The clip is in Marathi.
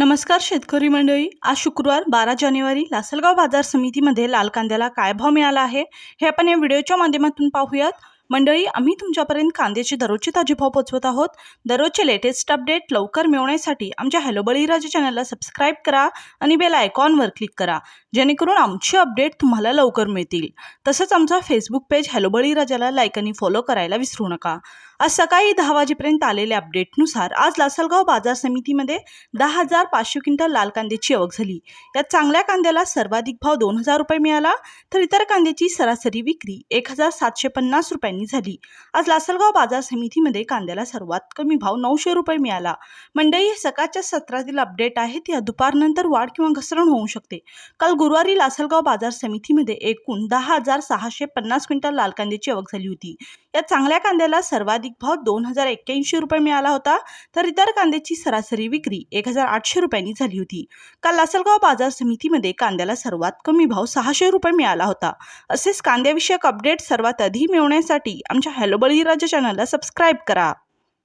नमस्कार शेतकरी मंडळी. आज शुक्रवार बारा जानेवारी लासलगाव बाजार समितीमध्ये लाल कांद्याला काय भाव मिळाला आहे हे आपण या व्हिडिओच्या माध्यमातून पाहूयात. मंडळी आम्ही तुमच्यापर्यंत कांद्याचे दररोजचे ताजे भाव पोचवत आहोत. दररोजचे लेटेस्ट अपडेट लवकर मिळवण्यासाठी आमच्या हॅलो बळीराजे चॅनलला सबस्क्राईब करा आणि बेल आयकॉनवर क्लिक करा. जेणेकरून आमचे अपडेट तुम्हाला लवकर मिळतील. तसंच आमचा फेसबुक पेज हॅलो बळीराजाला लाईक आणि फॉलो करायला विसरू नका. आज सकाळी दहा वाजेपर्यंत आलेल्या अपडेटनुसार आज लासलगाव बाजार समितीमध्ये दहा हजार पाचशे क्विंटल लाल कांद्याची आवक झाली. यात चांगल्या कांद्याला सर्वाधिक भाव दोन हजार रुपये मिळाला तर इतर कांद्याची सरासरी विक्री एक हजार सातशे पन्नास रुपयांनी झाली. आज लासलगाव बाजार समितीमध्ये कांद्याला सर्वात कमी भाव नऊशे रुपये मिळाला. मंडई हे सकाळच्या सत्रातील अपडेट आहेत या दुपारनंतर वाढ किंवा घसरण होऊ शकते. काल गुरुवारी लासलगाव बाजार समितीमध्ये एकूण दहा हजार सहाशे पन्नास क्विंटल लाल कांद्याची आवक झाली होती. या चांगल्या कांद्याला सर्वाधिक भाव दोन हजार एक्क्याऐंशी रुपये मिळाला होता तर इतर कांद्याची सरासरी विक्री एक हजार आठशे रुपयांनी झाली होती. काल लासलगाव बाजार समितीमध्ये कांद्याला सर्वात कमी भाव सहाशे रुपये मिळाला होता. असेच कांद्याविषयक अपडेट सर्वात आधी मिळवण्यासाठी आमच्या हॅलो बळीराजा चॅनलला सबस्क्राईब करा.